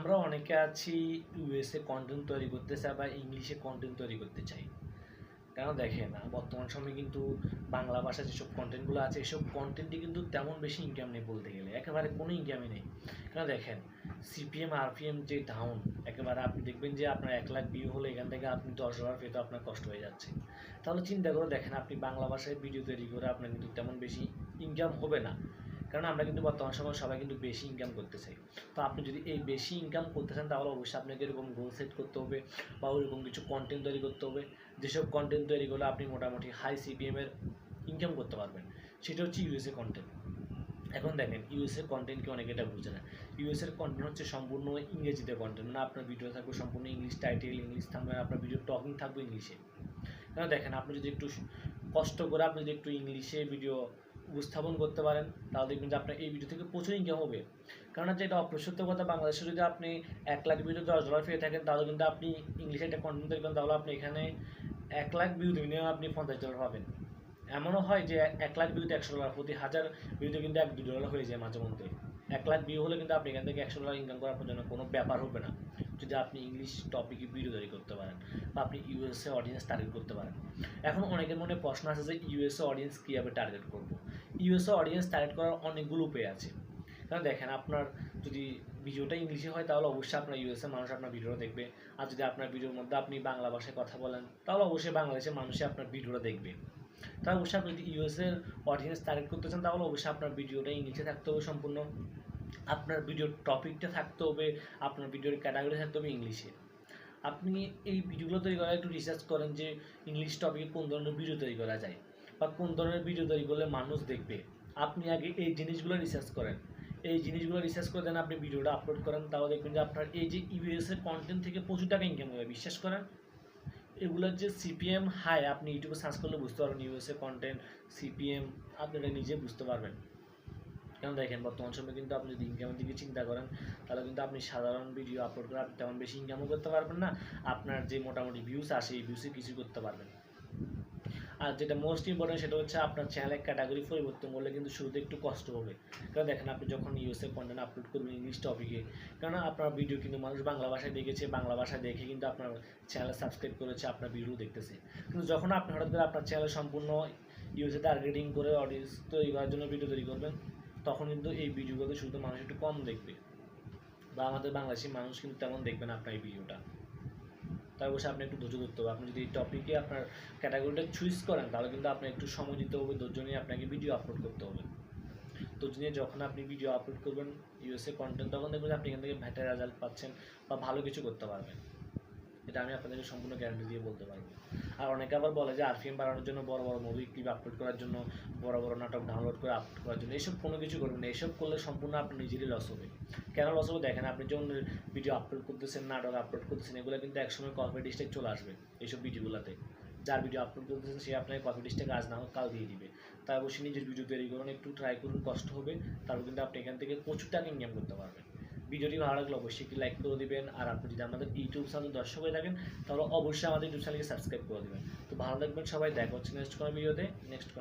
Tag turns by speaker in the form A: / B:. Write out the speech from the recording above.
A: আমরা অনেকে আছি ইউএসএ কন্টেন্ট তৈরি করতে চাই বা ইংলিশে কন্টেন্ট তৈরি করতে চাই। কেন দেখেন বর্তমান সময়ে কিন্তু বাংলা ভাষায় যেসব কন্টেন্টগুলো আছে, এসব কন্টেন্টই কিন্তু তেমন বেশি ইনকাম নেই বলতে গেলে। একেবারে কোনো ইনকামই নেই। কেন দেখেন? সিপিএম আরপিএম যে ডাউন একেবারে আপনি দেখবেন যে আপনার এক লাখ ভিউ হলে এখান থেকে আপনি দশ ডলার পেতে আপনার কষ্ট হয়ে যাচ্ছে। তাহলে চিন্তা করে দেখেন, আপনি বাংলা ভাষায় ভিডিও তৈরি করে আপনার কিন্তু তেমন বেশি ইনকাম হবে না। কারণ আমরা কিন্তু বর্তমান সময় সবাই কিন্তু বেশি ইনকাম করতে চাই। তো আপনি যদি এই বেশি ইনকাম করতে চান, তাহলে অবশ্যই আপনাকে এরকম গোল সেট করতে হবে বা ওইরকম কিছু কন্টেন্ট তৈরি করতে হবে। যেসব কন্টেন্ট তৈরি করলে আপনি মোটামুটি হাই সিপিএমের ইনকাম করতে পারবেন, সেটা হচ্ছে ইউএসএ কন্টেন্ট এখন দেখেন ইউএসএ কন্টেন্টকে অনেকে এটা বুঝে না। ইউএসএর কন্টেন্ট হচ্ছে সম্পূর্ণ ইংরেজিতে কন্টেন্ট মানে আপনার ভিডিও থাকবে সম্পূর্ণ ইংলিশ টাইটেল ইংলিশ থাকবে, আপনার ভিডিও টকিং থাকবে ইংলিশে কেন দেখেন, আপনি যদি একটু কষ্ট করে, আপনি যদি একটু ইংলিশে ভিডিও উপস্থাপন করতে পারেন, তাহলে দেখবেন যে আপনার এই ভিডিও থেকে প্রচুর ইনকাম হবে। কারণ হচ্ছে এটা অপ্রসত্য কথা, বাংলাদেশে যদি আপনি এক লাখ ভিডিও দশ ডলার পেয়ে থাকেন, তাহলে কিন্তু আপনি ইংলিশে একটা কন্টেন্ট দেখবেন তাহলে আপনি এখানে এক লাখ ভিউ মিনিমাম আপনি পঞ্চাশ ডলার পাবেন। এমনও হয় যে এক লাখ ভিউতে একশো ডলার প্রতি হাজার ভিউতে কিন্তু এক দু ডলার হয়ে যায় মাঝে মধ্যে। এক লাখ ভিউ হলে কিন্তু আপনি এখান থেকে একশো ডলার ইনকাম করার জন্য কোনো ব্যাপার হবে না। যদি আপনি ইংলিশ টপিকে ভিডিও তৈরি করতে পারেন বা আপনি ইউএসএ অডিয়েন্স টার্গেট করতে পারেন। এখন অনেকের মনে প্রশ্ন আছে যে ইউএসএ অডিয়েন্স কীভাবে টার্গেট করব? ইউএসএ অডিয়েন্স টার্গেট করার অনেকগুলো উপায় আছে। কারণ দেখেন আপনার যদি ভিডিওটা ইংলিশে হয়, তাহলে অবশ্যই আপনার ইউএসএ মানুষ আপনার ভিডিওটা দেখবে। আর যদি আপনার ভিডিওর মধ্যে আপনি বাংলা ভাষায় কথা বলেন, তাহলে অবশ্যই বাংলাদেশের মানুষই আপনার ভিডিওটা দেখবে। তাহলে অবশ্যই আপনি যদি ইউএসএর অডিয়েন্স টার্গেট করতে চান, তাহলে অবশ্যই আপনার ভিডিওটা ইংলিশে থাকতে হবে সম্পূর্ণ। আপনার ভিডিওর টপিকটা থাকতে হবে, আপনার ভিডিওর ক্যাটাগরি থাকতে হবে ইংলিশে। আপনি এই ভিডিওগুলো তৈরি করা একটু রিসার্চ করেন যে ইংলিশ টপিকে কোন ধরনের ভিডিও তৈরি করা যায়। বা কোন ধরনের ভিডিও তৈরি করলে মানুষ দেখবে? আপনি আগে এই জিনিসগুলো রিসার্চ করেন। এই জিনিসগুলো রিসার্চ করে দেন, আপনি ভিডিওটা আপলোড করেন তাও দেখবেন যে আপনার এই যে ইউএসের কন্টেন্ট থেকে প্রচুর টাকা ইনকাম হবে, বিশ্বাস করেন? এগুলোর যে সিপিএম হাই আপনি ইউটিউবে সার্চ করলে বুঝতে পারবেন ইউএসএ কন্টেন্ট সিপিএম আপনি এটা নিজে বুঝতে পারবেন। কেন দেখেন, বর্তমান সময়ে কিন্তু আপনি যদি ইনকামের দিকে চিন্তা করেন, তাহলে কিন্তু আপনি সাধারণ ভিডিও আপলোড করে আপনি তেমন বেশি ইনকামও করতে পারবেন না। আপনার যে মোটামুটি ভিউস আসে এই ভিউসে কিছু করতে পারবেন আর যেটা মোস্ট ইম্পর্টেন্ট সেটা হচ্ছে আপনার চ্যানেলের ক্যাটাগরি পরিবর্তন করলে কিন্তু শুরুতে একটু কষ্ট হবে। কারণ দেখেন আপনি যখন ইউএসএ কন্টেন্ট আপলোড করবেন ইংলিশ টপিকে কারণ আপনার ভিডিও কিন্তু মানুষ বাংলা ভাষায় দেখেছে, বাংলা ভাষায় দেখে কিন্তু আপনার চ্যানেল সাবস্ক্রাইব করেছে, আপনার ভিডিও দেখতেছে। কিন্তু যখন আপনি হঠাৎ করে আপনার চ্যানেল সম্পূর্ণ ইউএসএ টার্গেটিং করে অডিয়েন্স তৈরি করার জন্য ভিডিও তৈরি করবেন, তখন কিন্তু এই ভিডিওগুলোতে শুধু মানুষ একটু কম দেখবে। বা আমাদের বাংলাদেশি মানুষ কিন্তু তেমন দেখবে না আপনার এই ভিডিওটা তাই বসে আপনি একটু ধৈর্য ধরতে হবে। আপনি যদি এই টপিকে আপনার ক্যাটাগরিটা চুজ করেন, তাহলে কিন্তু আপনার একটু সময় দিতে হবে, ধৈর্য নিয়ে আপনাকে ভিডিও আপলোড করতে হবে। ধৈর্য নিয়ে যখন আপনি ভিডিও আপলোড করবেন ইউএসএ কন্টেন্ট তখন দেখবেন আপনি এখান থেকে ভ্যাটের রেজাল্ট পাচ্ছেন বা ভালো কিছু করতে পারবেন। এটা আমি আপনাদেরকে সম্পূর্ণ গ্যারান্টি দিয়ে বলতে পারব আর অনেকে আবার বলে যে আরপিএম বাড়ানোর জন্য বড় বড় মুভি ক্লিপ আপলোড করার জন্য, বড় বড় নাটক ডাউনলোড করে আপলোড করার জন্য এইসব কোনো কিছু করবেন না। এইসব করলে সম্পূর্ণ আপনার নিজেরই লস হবে। কেন লস হবে? দেখেন আপনি যখন ভিডিও আপলোড করতেছেন, নাটক আপলোড করতেছেন, এগুলো কিন্তু একসময় কর্পোরেট স্টেক চলে আসবে এইসব ভিডিওগুলোতে যার ভিডিও আপলোড করতেছেন, সে আপনাকে কর্পোরেট স্টেক আজ না হোক কাল দিয়ে দিবে। তাই অবশ্যই নিজের ভিডিও তৈরি করুন, একটু ট্রাই করুন, কষ্ট হবে। তারপর কিন্তু আপনি এখান থেকে প্রচুর টাকা ইনকাম করতে পারবেন। ভিডিওটি ভালো লাগলে অবশ্যই একটি লাইক করে দিবেন। আর আপনি যদি আমাদের ইউটিউব চ্যানেল দর্শক হয়ে থাকেন, তাহলে অবশ্যই আমাদের ইউটিউব চ্যানেলকে সাবস্ক্রাইব করে দেবেন। তো ভালো থাকবেন সবাই, দেখা হচ্ছে নেক্সট কোনো ভিডিওতে নেক্সট কোনো